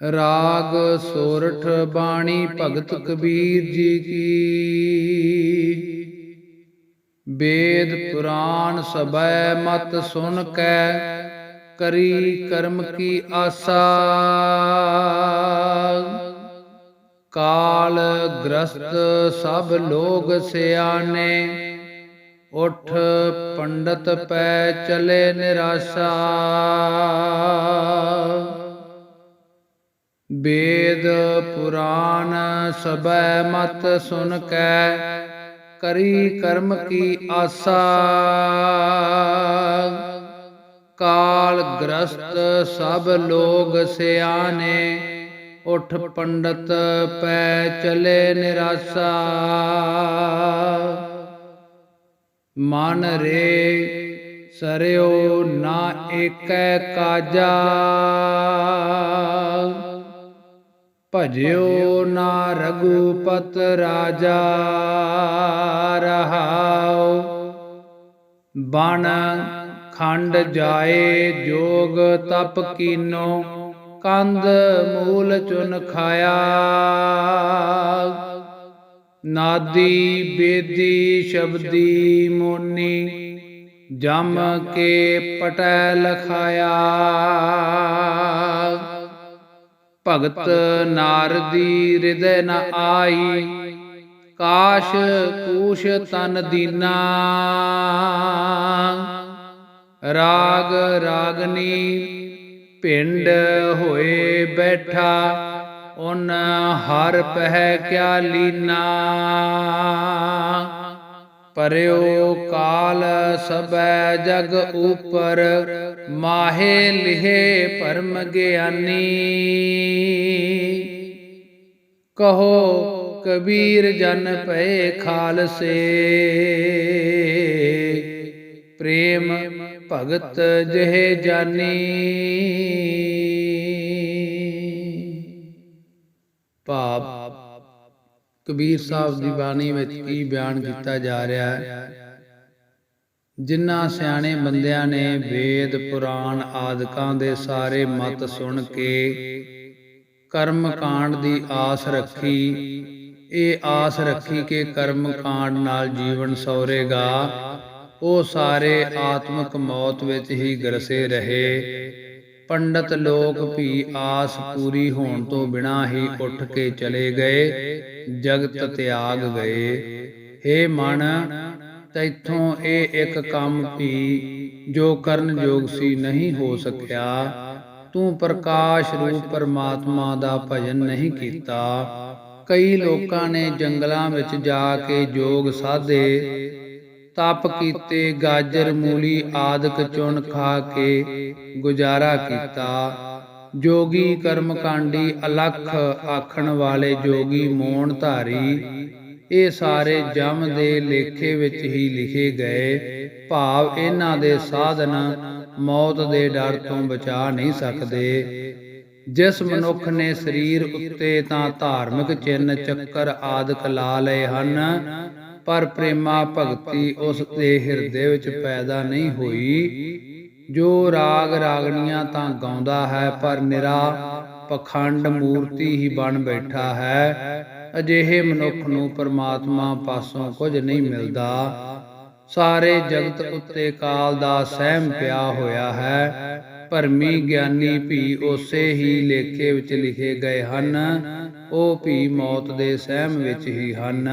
ਰਾਗ ਸੋਰਠ ਬਾਣੀ ਭਗਤ ਕਬੀਰ ਜੀ ਕੀ। ਵੇਦ ਪੁਰਾਨ ਸਬੈ ਮਤ ਸੁਨ ਕੈ, ਕਰੀ ਕਰਮ ਕੀ ਆਸਾ। ਕਾਲ ਗ੍ਰਸਤ ਸਭ ਲੋਗ ਸਿਆਣੇ, ਉਠ ਪੰਡਤ ਪੈ ਚਲੇ ਨਿਰਾਸ਼ਾ। ਵੇਦ ਪੁਰਾਨ ਸਬੈ ਮਤ ਸੁਨ ਕੈ, ਕਰੀ ਕਰਮ ਕੀ ਆਸਾ। ਕਾਲ ਗ੍ਰਸਤ ਸਭ ਲੋਗ ਸਿਆਣੇ, ਉਠ ਪੰਡਤ ਪੈ ਚਲੇ ਨਿਰਾਸ਼ਾ। ਮਨ ਰੇ ਸਰਿਓ ਨਾ ਏਕੈ ਕਾਜਾ। ਭਜਿਓ ਨਾ ਰਘੂਪਤ ਰਾਜਾ ਰਹਾਉ। ਬਣ ਖੰਡ ਜਾਏ ਜੋਗ ਤਪ ਕੀਨੋ ਕੰਦ ਮੂਲ ਚੁਨ ਖਾਇਆ। ਨਾਦੀ ਬੇਦੀ ਸ਼ਬਦੀ ਮੋਨੀ, ਜਮ ਕੇ ਪਟੈ ਲਖਾਇਆ। ਭਗਤ ਨਾਰਦੀ ਹਿਰਦੈ ਨ ਆਈ। ਕਾਸ਼ ਕੂਸ਼ ਤਨ ਦੀਨਾ। ਰਾਗ ਰਾਗਨੀ ਪਿੰਡ ਹੋਏ ਬੈਠਾ। ਉਨ ਹਰ ਪਹਿ ਕਿਆ ਲੀਨਾ। ਪਰਿਓ ਕਾਲ ਸਭੈ ਜਗ ਉਪਰ, ਮਾਹੇ ਲਿਹੇ ਪਰਮ ਗਿਆਨੀ। ਕਹੋ ਕਬੀਰ ਜਨ ਪਏ ਖਾਲਸੇ, ਪ੍ਰੇਮ ਭਗਤ ਜਿਹੇ ਜਾਨੀ। ਕਬੀਰ ਸਾਹਿਬ ਦੀ ਬਾਣੀ ਵਿੱਚ ਕੀ ਬਿਆਨ ਕੀਤਾ ਜਾ ਰਿਹਾ ਹੈ? ਜਿਨ੍ਹਾਂ ਸਿਆਣੇ ਬੰਦਿਆਂ ਨੇ ਵੇਦ, ਪੁਰਾਣ ਆਦਿਕਾਂ ਦੇ ਸਾਰੇ ਮਤ ਸੁਣ ਕੇ ਕਰਮ ਕਾਂਡ ਦੀ ਆਸ ਰੱਖੀ, ਇਹ ਆਸ ਰੱਖੀ ਕਿ ਕਰਮ ਕਾਂਡ ਨਾਲ ਜੀਵਨ ਸੌਰੇਗਾ, ਉਹ ਸਾਰੇ ਆਤਮਿਕ ਮੌਤ ਵਿੱਚ ਹੀ ਗਰਸੇ ਰਹੇ। ਪੰਡਤ ਲੋਕ ਵੀ ਆਸ ਪੂਰੀ ਹੋਣ ਤੋਂ ਬਿਨਾ ਹੀ ਉੱਠ ਕੇ ਚਲੇ ਗਏ, ਜਗਤ ਤਿਆਗ ਗਏ। हे ਮਨ, ਤੈਥੋਂ ਇਹ ਇੱਕ ਕੰਮ ਵੀ ਜੋ ਕਰਨ ਯੋਗ ਸੀ ਨਹੀਂ ਹੋ ਸਕਿਆ। ਤੂੰ ਪ੍ਰਕਾਸ਼ ਰੂਪ ਪਰਮਾਤਮਾ ਦਾ ਭਜਨ ਨਹੀਂ ਕੀਤਾ। ਕਈ ਲੋਕਾਂ ਨੇ ਜੰਗਲਾਂ ਵਿੱਚ ਜਾ ਕੇ ਯੋਗ ਸਾਧੇ। ਤਪ ਕੀਤੇ ਗਾਜਰ, ਮੂਲੀ ਆਦਿਕ ਚੁਣ ਖਾ ਕੇ ਗੁਜ਼ਾਰਾ ਕੀਤਾ। ਜੋਗੀ ਕਰਮਕਾਂਡੀ ਅਲਖ ਆਖਣ ਵਾਲੇ ਜੋਗੀ ਮੋਣ ਧਾਰੀ, ਇਹ ਸਾਰੇ ਜਮ ਦੇ ਲੇਖੇ ਵਿੱਚ ਹੀ ਲਿਖੇ ਗਏ। ਭਾਵ ਇਹਨਾਂ ਦੇ ਸਾਧਨ ਮੌਤ ਦੇ ਡਰ ਤੋਂ ਬਚਾ ਨਹੀਂ ਸਕਦੇ। ਜਿਸ ਮਨੁੱਖ ਨੇ ਸਰੀਰ ਉੱਤੇ ਤਾਂ ਧਾਰਮਿਕ ਚਿੰਨ ਚੱਕਰ ਆਦਿਕ ਲਾ ਲਏ ਹਨ ਪਰ ਪ੍ਰੇਮਾ ਭਗਤੀ ਉਸ ਦੇ ਹਿਰਦੇ ਵਿੱਚ ਪੈਦਾ ਨਹੀਂ ਹੋਈ। ਜੋ ਰਾਗ ਰਾਗਣੀਆਂ ਤਾਂ ਗਾਉਂਦਾ ਹੈ ਪਰ ਨਿਰਾ ਪਖੰਡ ਮੂਰਤੀ ਹੀ ਬਣ ਬੈਠਾ ਹੈ। ਅਜਿਹੇ ਮਨੁੱਖ ਨੂੰ ਪਰਮਾਤਮਾ ਪਾਸੋਂ ਕੁਝ ਨਹੀਂ ਮਿਲਦਾ। ਸਾਰੇ ਜਗਤ ਉੱਤੇ ਕਾਲ ਦਾ ਸਹਿਮ ਪਿਆ ਹੋਇਆ ਹੈ। ਭਰਮੀ ਗਿਆਨੀ ਵੀ ਉਸੇ ਹੀ ਲੇਖੇ ਵਿੱਚ ਲਿਖੇ ਗਏ ਹਨ। ਉਹ ਵੀ ਮੌਤ ਦੇ ਸਹਿਮ ਵਿੱਚ ਹੀ ਹਨ।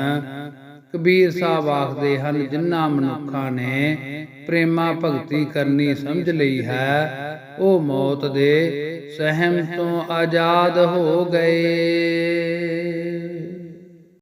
ਕਬੀਰ ਸਾਹਿਬ ਆਖਦੇ ਹਨ ਜਿਨ੍ਹਾਂ ਮਨੁੱਖਾਂ ਨੇ ਪ੍ਰੇਮਾ ਭਗਤੀ ਕਰਨੀ ਸਮਝ ਲਈ ਹੈ। ਉਹ ਮੌਤ ਦੇ ਸਹਿਮ ਤੋਂ ਆਜ਼ਾਦ ਹੋ ਗਏ।